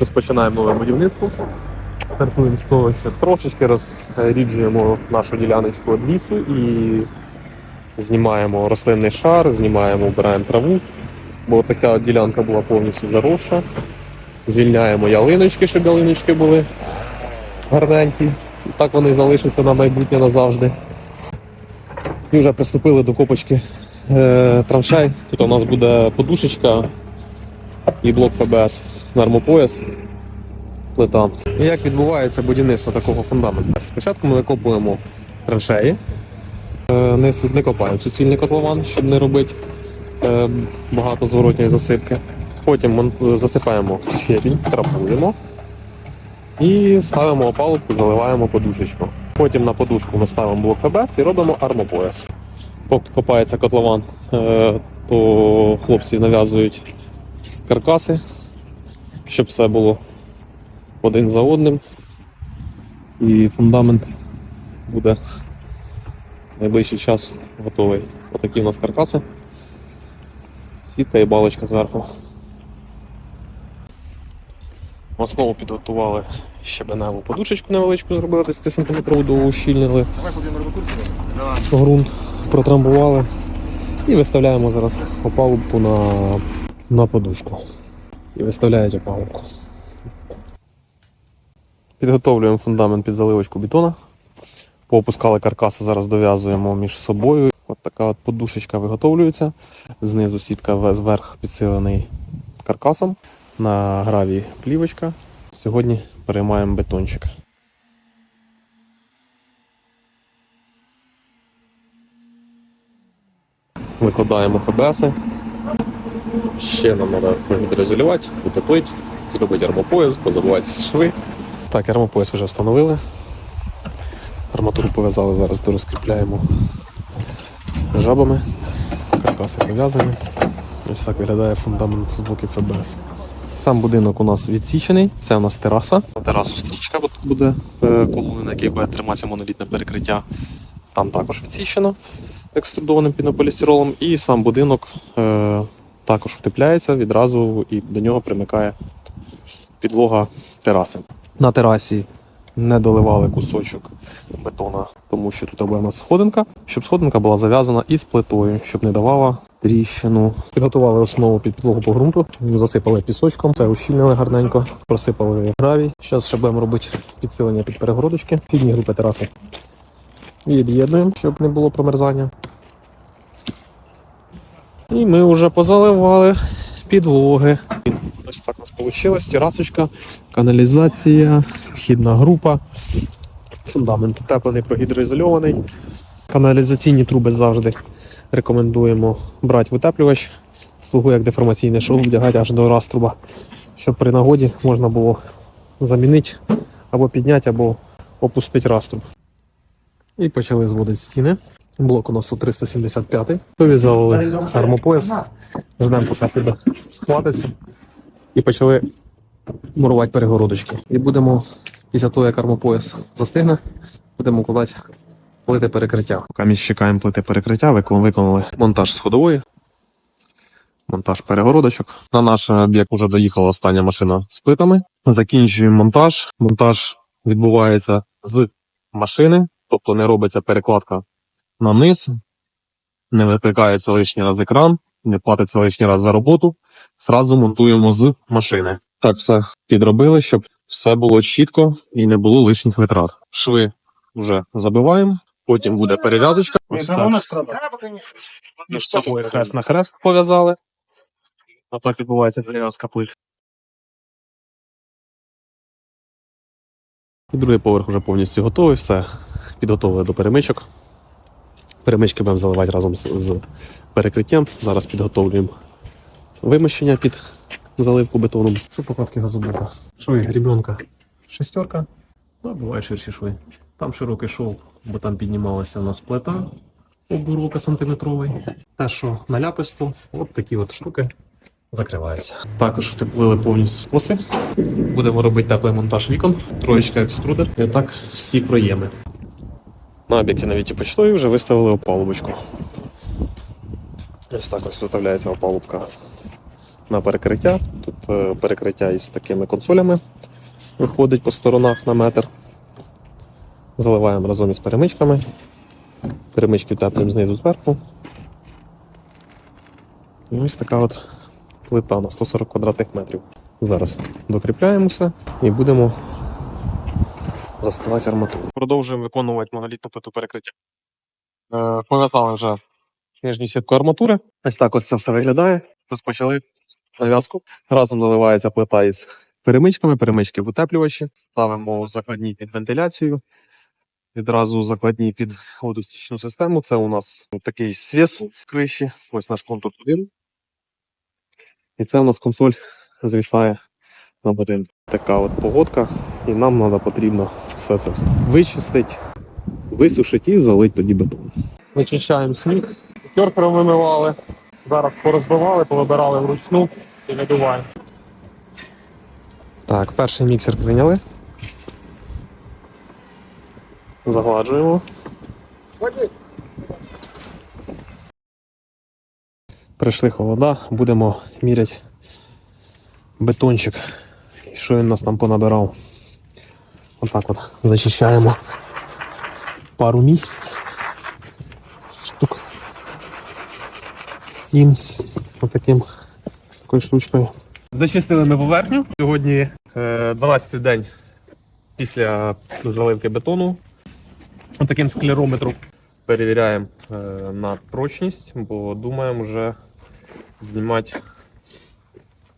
Розпочинаємо нове будівництво. Стартуємо з того, що трошечки розріджуємо нашу діляночку від лісу і знімаємо рослинний шар, знімаємо, вбираємо траву, бо така ділянка була повністю заросша. Звільняємо ялиночки, щоб ялиночки були гарненькі. Так вони залишаться на майбутнє назавжди. І вже приступили до копочки е, траншей. Тут у нас буде подушечка і блок ФБС, нормопояс, плита. Як відбувається будівництво такого фундаменту? Спочатку ми викопуємо траншеї, е, не, не копаємо суцільний котлован, щоб не робити е, багато зворотньої засипки. Потім засипаємо щебінь, крапуємо і ставимо опалубку, заливаємо подушечку. Потім на подушку ми ставимо блок ФБС і робимо армопояс. Поки копається котлован, е, то хлопці нав'язують каркаси, щоб все було один за одним. І фундамент буде в найближчий час готовий. Отакі у нас каркаси. Сітка і балочка зверху. В основу підготували щебеневу подушечку невеличку, зробили 10 см доущільнили ґрунт, протрамбували і виставляємо зараз опалубку на, на подушку. І виставляють опалубку. Підготовлюємо фундамент під заливочку бетона. Поопускали каркаси, зараз дов'язуємо між собою. От така от подушечка виготовлюється. Знизу сітка зверх підсилений каркасом. На граві плівочка. Сьогодні переймаємо бетончик. Викладаємо ФБС. Ще нам треба гідроізолювати, утеплити, зробити армопояс, позабувати шви. Так, армопояс вже встановили. Арматуру пов'язали, зараз дорозкріпляємо жабами. Каркаси пов'язані. Ось так виглядає фундамент з блоків ФБС. Сам будинок у нас відсічений, це у нас тераса. На терасу стрічка тут буде е, колона, на якій буде триматися монолітне перекриття. Там також відсічено екструдованим пінополістиролом. І сам будинок е, також втепляється відразу і до нього примикає підлога тераси. На терасі не доливали кусочок бетона, тому що тут буде сходинка, щоб сходинка була зав'язана із плитою, щоб не давала тріщину. Підготували основу під підлогу по ґрунту, засипали пісочком, це ущільнили гарненько, просипали гравій. Зараз ще будемо робити підсилення під перегородочки, підні групи тераси. Від'єднуємо, щоб не було промерзання. І ми вже позаливали підлоги. Ось так у нас вийшло. Терасочка, каналізація, вхідна група. Фундамент утеплений, прогідроізольований. Каналізаційні труби завжди рекомендуємо брати в утеплювач. Слугує як деформаційний шов, вдягати аж до раструба, щоб при нагоді можна було замінити або підняти, або опустити раструб. І почали зводити стіни. Блок у нас у 375. Пов'язали армопояс. Ждемо, поки тебе схватиться. І почали мурувати перегородочки. І будемо, після того, як армопояс застигне, будемо кладати плити перекриття. Поки чекаємо плити перекриття, викон- виконали монтаж сходової, монтаж перегородочок. На наш об'єкт вже заїхала остання машина з плитами. Закінчуємо монтаж. Монтаж відбувається з машини, тобто не робиться перекладка на низ, не викликається лишній раз екран, не платиться лишній раз за роботу. Зразу монтуємо з машини. Так, все підробили, щоб все було чітко і не було лишніх витрат. Шви вже забиваємо, потім буде перев'язочка. Ось так. Між собою хрест на хрест пов'язали. А так відбувається перев'язка плит. І другий поверх вже повністю готовий, все підготовили до перемичок. Перемички будемо заливати разом з, з перекриттям. Зараз підготовлюємо вимощення під заливку бетоном. Що покладки газоблока? Шви грібенка шестерка. Ну, буває ширші шви. Там широкий шов, бо там піднімалася у нас плита обуровка сантиметровий. Те, що наляписто, от такі от штуки закриваються. Також втеплили повністю коси. Будемо робити теплий монтаж вікон, троєчка екструдер. І отак всі проєми. На об'єкті навіть і почтові вже виставили опалубочку. Ось так ось виставляється опалубка на перекриття. Тут е, перекриття із такими консолями виходить по сторонах на метр. Заливаємо разом із перемичками. Перемички утеплюємо знизу зверху. І ось така от плита на 140 квадратних метрів. Зараз докріпляємо все і будемо заставати арматуру. Продовжуємо виконувати монолітну плиту перекриття. Е, Пов'язали вже нижню сітку арматури. Ось так ось це все виглядає. Розпочали нав'язку. Разом заливається плита із перемичками, перемички в утеплювачі. Ставимо закладні під вентиляцію. Відразу закладні під водостічну систему. Це у нас такий свіс в криші. Ось наш контур 1. І це у нас консоль звісає на будинку. Така от погодка, і нам треба потрібно все це вичистити, висушити і залити тоді бетон. Вичищаємо сніг, терпером вимивали, зараз порозбивали, повибирали вручну і видуваємо. Так, перший міксер прийняли. Загладжуємо. Прийшли холода, будемо міряти бетончик. Що він нас там понабирав. Отак от зачищаємо пару місць. Штук. Сім. Отаким такою штучкою. Зачистили ми поверхню. Сьогодні е, 12-й день після заливки бетону. Отаким склерометром перевіряємо е, на прочність, бо думаємо вже знімати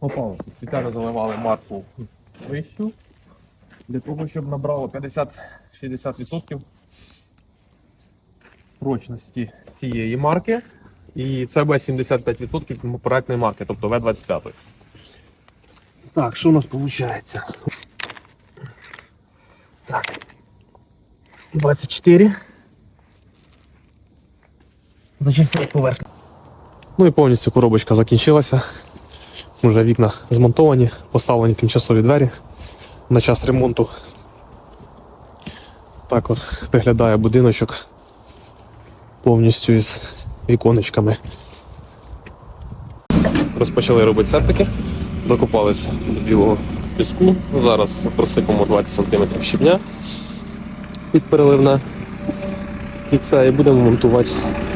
опалу. Спеціально заливали марку вищу для того, щоб набрало 50-60% прочності цієї марки. І це буде 75% конкурентної марки, тобто В25. Так, що у нас виходить? Так. 24. Зачистили поверхню. Ну і повністю коробочка закінчилася. Уже вікна змонтовані, поставлені тимчасові двері на час ремонту. Так от виглядає будиночок повністю із віконечками. Розпочали робити септики, докопались до білого піску. Зараз просипемо 20 см щебня під переливне. І це і будемо монтувати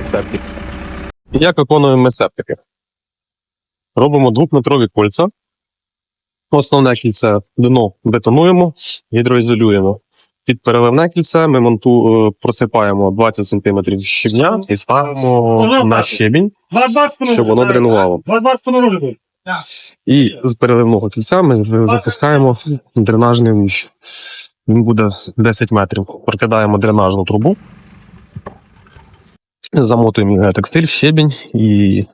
септик. Як виконуємо ми септики? Робимо двохметрові кольця. Основне кільце дно бетонуємо, гідроізолюємо. Під переливне кільце ми монту, е, просипаємо 20 см щебня і ставимо на щебінь, щоб воно дренувало. І з переливного кільця ми запускаємо дренажний луч. Він буде 10 метрів. Прокидаємо дренажну трубу, замотуємо текстиль, щебінь і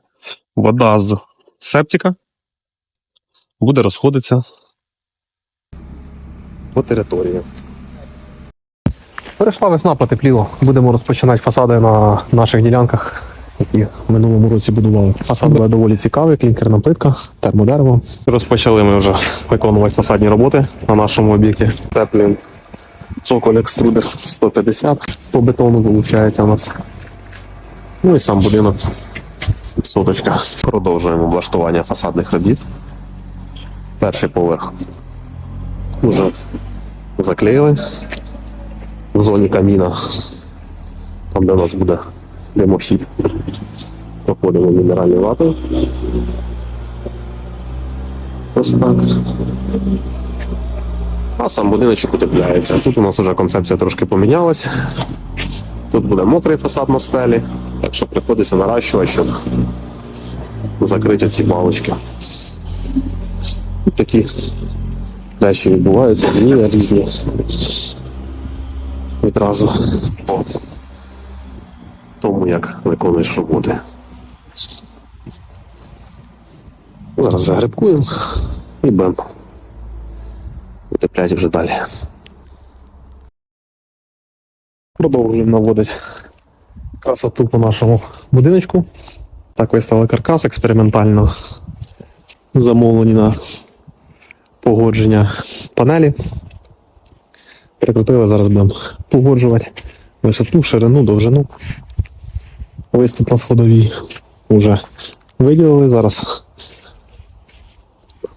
вода з септика буде розходитися по території. Перейшла весна, потепліло. Будемо розпочинати фасади на наших ділянках, які в минулому році будували. Фасад буде доволі цікавий, клінкерна плитка, термодерево. Розпочали ми вже виконувати фасадні роботи на нашому об'єкті. Теплюємо цоколь екструдер 150 по бетону виходить у нас. Ну і сам будинок соточка. Продовжуємо облаштування фасадних робіт. Перший поверх вже заклеїли в зоні каміна, там де у нас буде димохід. Проходимо мінеральною ватою. Ось так. А сам будиночок утепляється. Тут у нас вже концепція трошки помінялась. Тут буде мокрий фасад на стелі, так що приходиться наращувати, щоб закрити ці балочки. Такі речі відбуваються, зміни різні. Відразу по тому, як виконуєш роботи. Зараз вже грибкуємо і бем. Утеплять вже далі. Продовжуємо наводити красоту по нашому будиночку. Так виставили каркас експериментально. Замовлені на погодження панелі. Прикрутили, зараз будемо погоджувати висоту, ширину, довжину. Виступ на сходовій вже виділили. Зараз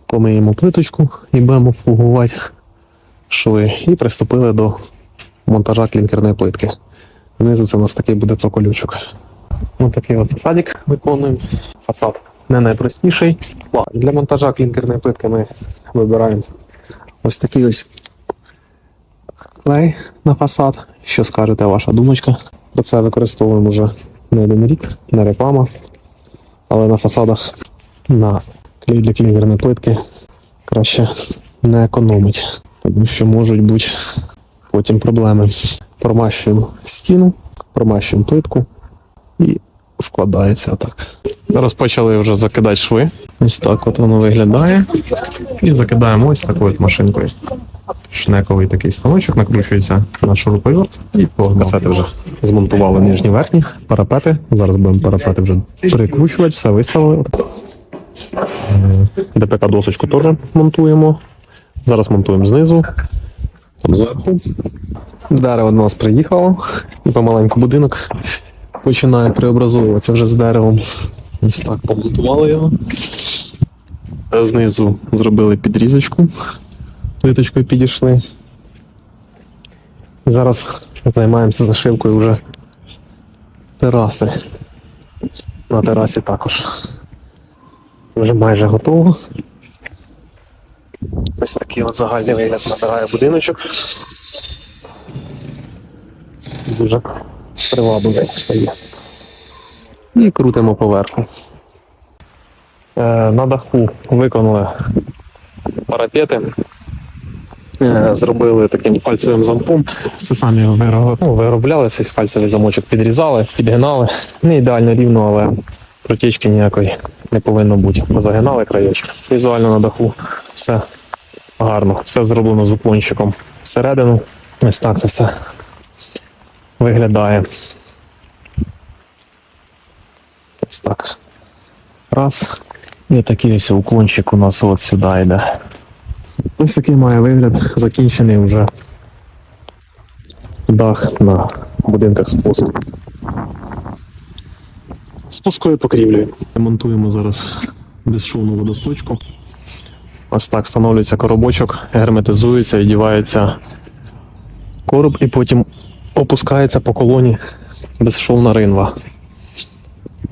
помиємо плиточку і будемо фугувати шви. І приступили до монтажа клінкерної плитки. Внизу це у нас такий буде цоколючок. Ось такий от фасадик виконуємо. Фасад не найпростіший. Для монтажа клінкерної плитки ми вибираємо ось такий ось клей на фасад. Що скажете ваша думочка? Про це використовуємо вже не один рік, не реклама. Але на фасадах на клей для клінкерної плитки краще не економить, тому що можуть бути потім проблеми. Промащуємо стіну, промащуємо плитку і вкладається так. Зараз почали вже закидати шви. Ось так от воно виглядає. І закидаємо ось такою от машинкою. Шнековий такий станочок накручується на шуруповерт і погнав. Вже змонтували нижні верхні парапети. Зараз будемо парапети вже перекручувати, все виставили. Е, ДПК досочку теж монтуємо. Зараз монтуємо знизу, там зверху. Дерево до нас приїхало, і помаленьку будинок починає преобразовуватися вже з деревом. Ось так помонтували його. Знизу зробили підрізочку, плиточкою підійшли. Зараз займаємося зашивкою вже тераси. На терасі також. Вже майже готово. Ось такий от загальний вигляд набирає будиночок. Дуже привабливий стає. І крутимо поверху. Е, на даху виконали парапети. Е, Зробили таким фальцевим замком. Це самі ну, виробляли цей фальцевий замочок, підрізали, підгинали. Не ідеально рівно, але протічки ніякої не повинно бути. Позагинали краєчки. Візуально на даху все гарно. Все зроблено з уклончиком всередину. Ось так це все виглядає. Ось так. Раз. І такий ось уклончик у нас от сюди йде. Ось такий має вигляд, закінчений вже дах на будинках спуску. Спускою покрівлею. Монтуємо зараз безшовну водосточку. Ось так встановлюється коробочок, герметизується, відівається короб і потім опускається по колоні безшовна ринва.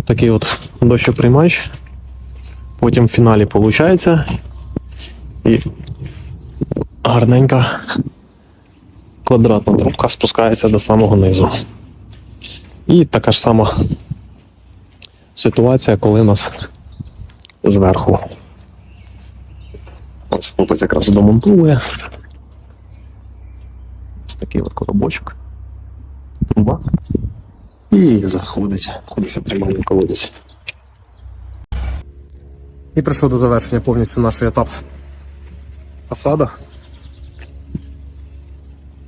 Такий от дощоприймач. Потім в фіналі виходить. І гарненька квадратна трубка спускається до самого низу. І така ж сама ситуація, коли у нас зверху. Ось хлопець якраз домонтує. Ось такий от коробочок. І заходить. Більше тримає колодязь. І прийшов до завершення повністю наш етап фасада.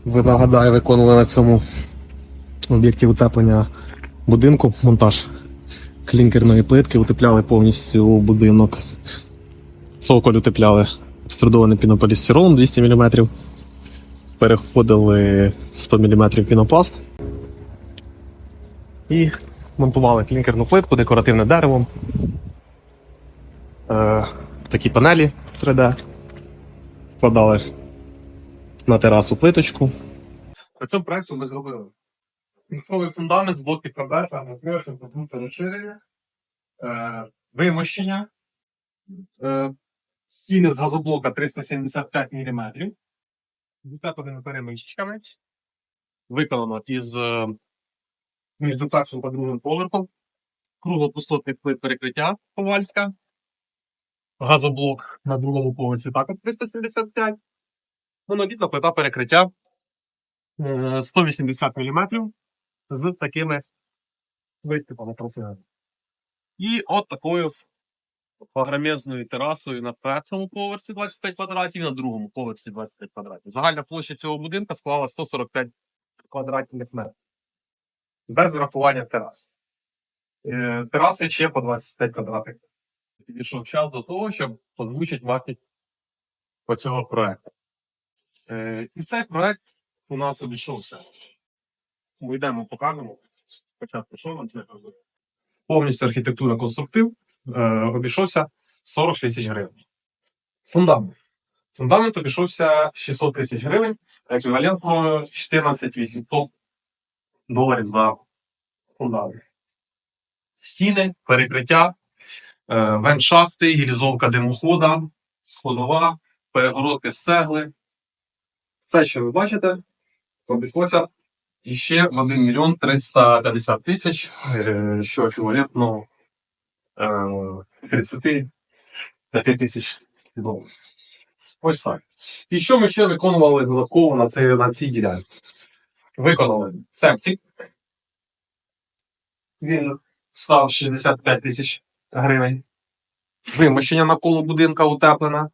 Ви нагадаю, виконували на цьому об'єкті утеплення будинку, монтаж клінкерної плитки, утепляли повністю будинок. Цоколь утепляли струдованим пінополістиролом 200 мм. Переходили 100 мм пінопласт. І монтували клінкерну плитку, декоративне деревом. Е, такі панелі 3D. Вкладали на терасу плиточку. По цьому проекту ми зробили кінковий фундамент з блоків трапеза, накрився продукти розширення, е, вимощення, е, стіни з газоблока 375 мм, утепленими перемичками, виконано із е, між першим та другим поверхом, круглопустотний плит перекриття Ковальська, газоблок на другому поверсі також 375, монолітна плита перекриття е, 180 мм з такими витипами красивими. І от такою погромезною терасою на першому поверсі 25 квадратів, і на другому поверсі 25 квадратів. Загальна площа цього будинку склала 145 квадратних метрів. Без врахування терас. Е, Тераси ще по 25 квадратних. Підійшов час до того, щоб озвучити вартість по цього проекту. Е, І цей проект у нас обійшовся. Ми йдемо, покажемо. Спочатку, що нам це робить. Повністю архітектура конструктив е, обійшовся 40 тисяч гривень. Фундамент. Фундамент обійшовся 600 тисяч гривень, еквівалентно 14 800 доларів за фундамент. Стіни, перекриття, е, вент-шахти, димохода, сходова, перегородки з цегли. Це, що ви бачите, обійшлося іще в 1 мільйон 350 тисяч, е, що еквівалентно е, 35 тисяч доларів. Ось так. І що ми ще виконували додатково на, цей, на цій ділянці? Виконали септик. Він став 65 тисяч гривень. Вимощення навколо будинка утеплена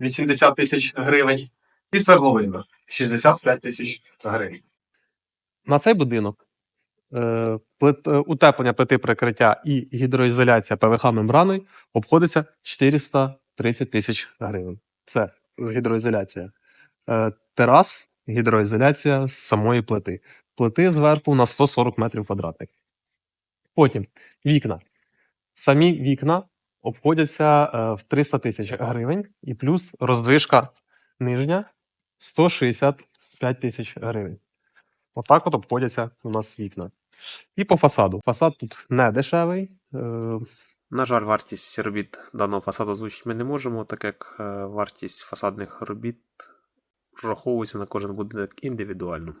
80 тисяч гривень. І свердловина 65 тисяч гривень. На цей будинок е, плит, е, утеплення плити прикриття і гідроізоляція ПВХ мембраною обходиться 430 тисяч гривень. Це з гідроізоляція. Е, терас, гідроізоляція самої плити. Плити зверху на 140 метрів квадратних. Потім вікна. Самі вікна обходяться е, в 300 тисяч гривень і плюс роздвижка нижня 165 тисяч гривень. Отак от обходяться у нас вікна. І по фасаду. Фасад тут не дешевий. Е, На жаль, вартість робіт даного фасаду озвучити ми не можемо, так як е, вартість фасадних робіт враховується на кожен будинок індивідуально.